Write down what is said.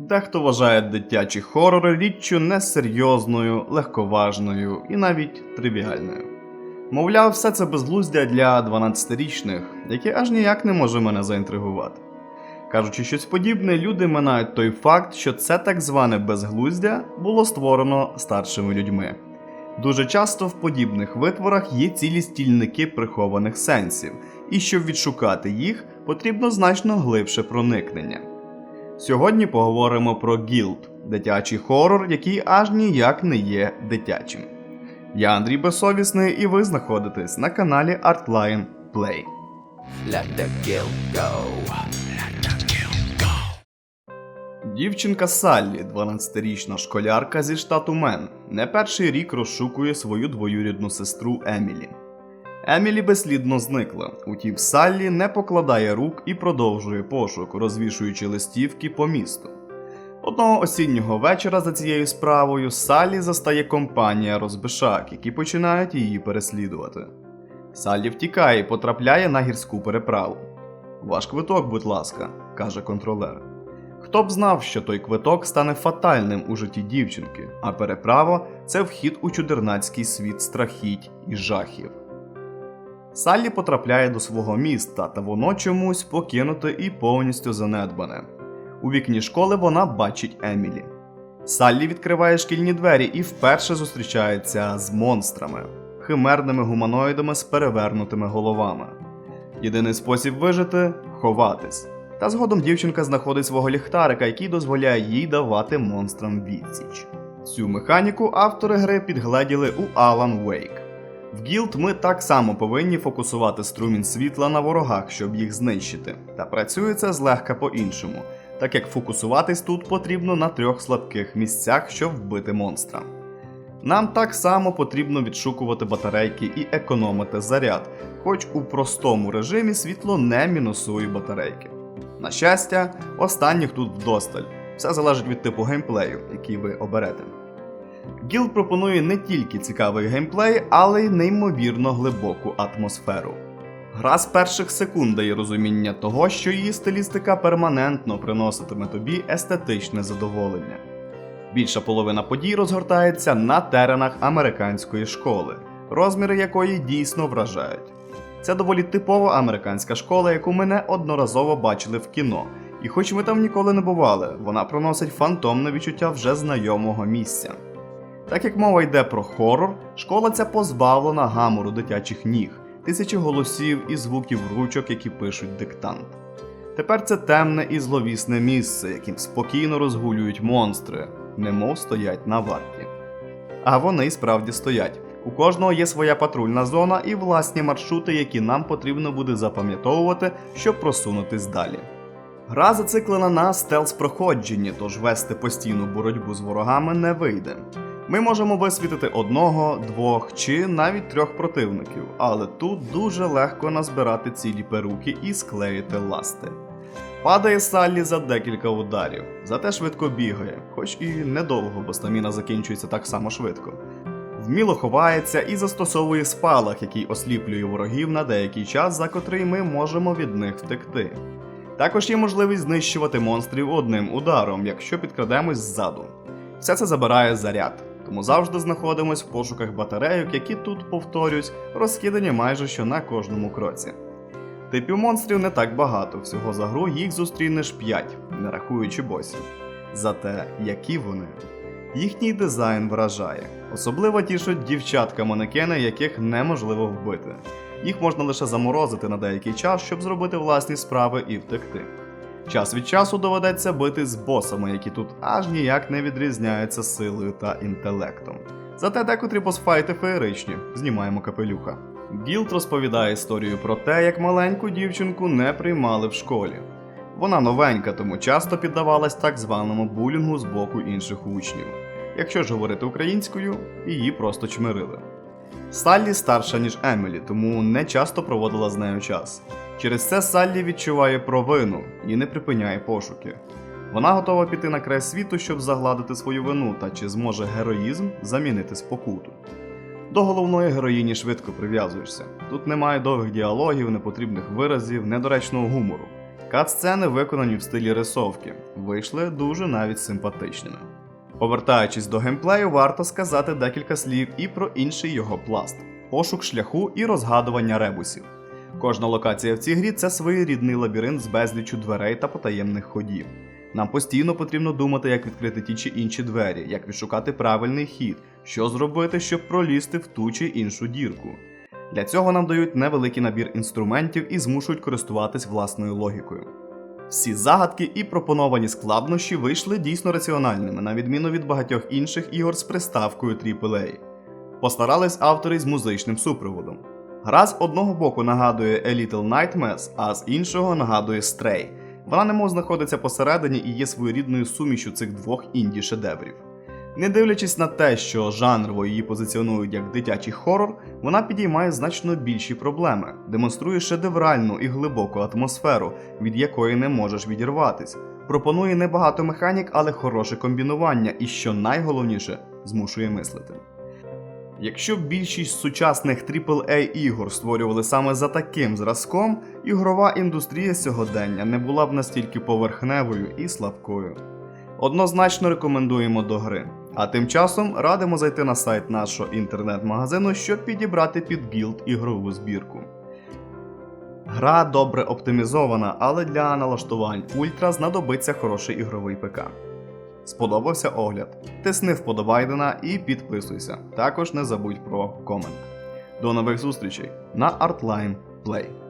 Дехто вважає дитячі хорори річчю несерйозною, легковажною і навіть тривіальною. Мовляв, все це безглуздя для 12-річних, яке аж ніяк не може мене заінтригувати. Кажучи щось подібне, люди минають той факт, що це так зване безглуздя було створено старшими людьми. Дуже часто в подібних витворах є цілі стільники прихованих сенсів, і щоб відшукати їх, потрібно значно глибше проникнення. Сьогодні поговоримо про Гілд, дитячий хорор, який аж ніяк не є дитячим. Я Андрій Безсовісний, і ви знаходитесь на каналі Artline Play. Let the guilt go. Let the guilt go. Дівчинка Саллі, 12-річна школярка зі штату Мен, не перший рік розшукує свою двоюрідну сестру Емілі. Емілі безслідно зникла, утім Саллі не покладає рук і продовжує пошук, розвішуючи листівки по місту. Одного осіннього вечора за цією справою Саллі застає компанія розбишак, які починають її переслідувати. Саллі втікає і потрапляє на гірську переправу. Ваш квиток, будь ласка, каже контролер. Хто б знав, що той квиток стане фатальним у житті дівчинки, а переправа це вхід у чудернацький світ страхіть і жахів. Саллі потрапляє до свого міста, та воно чомусь покинуте і повністю занедбане. У вікні школи вона бачить Емілі. Саллі відкриває шкільні двері і вперше зустрічається з монстрами, химерними гуманоїдами з перевернутими головами. Єдиний спосіб вижити ховатись. Та згодом дівчинка знаходить свого ліхтарика, який дозволяє їй давати монстрам відсіч. Цю механіку автори гри підгледіли у Alan Wake. В Guild ми так само повинні фокусувати струмінь світла на ворогах, щоб їх знищити. Та працює це злегка по-іншому, так як фокусуватись тут потрібно на трьох слабких місцях, щоб вбити монстра. Нам так само потрібно відшукувати батарейки і економити заряд, хоч у простому режимі світло не мінусує батарейки. На щастя, останніх тут вдосталь. Все залежить від типу геймплею, який ви оберете. Guild пропонує не тільки цікавий геймплей, але й неймовірно глибоку атмосферу. Гра з перших секунд дає розуміння того, що її стилістика перманентно приноситиме тобі естетичне задоволення. Більша половина подій розгортається на теренах американської школи, розміри якої дійсно вражають. Це доволі типова американська школа, яку ми неодноразово бачили в кіно. І хоч ми там ніколи не бували, вона приносить фантомне відчуття вже знайомого місця. Так як мова йде про хорор, школа ця позбавлена гамору дитячих ніг, тисячі голосів і звуків ручок, які пишуть диктант. Тепер це темне і зловісне місце, яким спокійно розгулюють монстри, немов стоять на варті. А вони й справді стоять. У кожного є своя патрульна зона і власні маршрути, які нам потрібно буде запам'ятовувати, щоб просунутись далі. Гра зациклена на стелс-проходженні, тож вести постійну боротьбу з ворогами не вийде. Ми можемо висвітити одного, двох чи навіть трьох противників, але тут дуже легко назбирати цілі перуки і склеїти ласти. Падає Саллі за декілька ударів, зате швидко бігає, хоч і недовго, бо стаміна закінчується так само швидко. Вміло ховається і застосовує спалах, який осліплює ворогів на деякий час, за котрий ми можемо від них втекти. Також є можливість знищувати монстрів одним ударом, якщо підкрадемось ззаду. Все це забирає заряд, тому завжди знаходимось в пошуках батарейок, які тут, повторюсь, розкидані майже що на кожному кроці. Типів монстрів не так багато, всього за гру їх зустрінеш 5, не рахуючи босів. Зате які вони. Їхній дизайн вражає. Особливо тішуть дівчатка-манекени, яких неможливо вбити. Їх можна лише заморозити на деякий час, щоб зробити власні справи і втекти. Час від часу доведеться бити з босами, які тут аж ніяк не відрізняються силою та інтелектом. Зате декотрі босфайти феєричні, знімаємо капелюха. Гілд розповідає історію про те, як маленьку дівчинку не приймали в школі. Вона новенька, тому часто піддавалась так званому булінгу з боку інших учнів. Якщо ж говорити українською, її просто чмирили. Саллі старша, ніж Емілі, тому не часто проводила з нею час. Через це Саллі відчуває провину і не припиняє пошуки. Вона готова піти на край світу, щоб загладити свою вину, та чи зможе героїзм замінити спокуту. До головної героїні швидко прив'язуєшся. Тут немає довгих діалогів, непотрібних виразів, недоречного гумору. Кат-сцени виконані в стилі рисовки, вийшли дуже навіть симпатичними. Повертаючись до геймплею, варто сказати декілька слів і про інший його пласт пошук шляху і розгадування ребусів. Кожна локація в цій грі це своєрідний лабіринт з безліччю дверей та потаємних ходів. Нам постійно потрібно думати, як відкрити ті чи інші двері, як відшукати правильний хід, що зробити, щоб пролізти в ту чи іншу дірку. Для цього нам дають невеликий набір інструментів і змушують користуватись власною логікою. Всі загадки і пропоновані складнощі вийшли дійсно раціональними, на відміну від багатьох інших ігор з приставкою AAA. Постарались автори з музичним супроводом. Гра з одного боку нагадує A Little Nightmares, а з іншого нагадує Stray. Вона немов знаходиться посередині і є своєрідною сумішю цих двох інді шедеврів. Не дивлячись на те, що жанрово її позиціонують як дитячий хорор, вона підіймає значно більші проблеми, демонструє шедевральну і глибоку атмосферу, від якої не можеш відірватись. Пропонує небагато механік, але хороше комбінування, і що найголовніше, змушує мислити. Якщо більшість сучасних AAA ігор створювали саме за таким зразком, ігрова індустрія сьогодення не була б настільки поверхневою і слабкою. Однозначно рекомендуємо до гри. А тим часом радимо зайти на сайт нашого інтернет-магазину, щоб підібрати під гілд ігрову збірку. Гра добре оптимізована, але для налаштувань Ультра знадобиться хороший ігровий ПК. Сподобався огляд? Тисни вподобайдена і підписуйся. Також не забудь про комент. До нових зустрічей на Artline Play.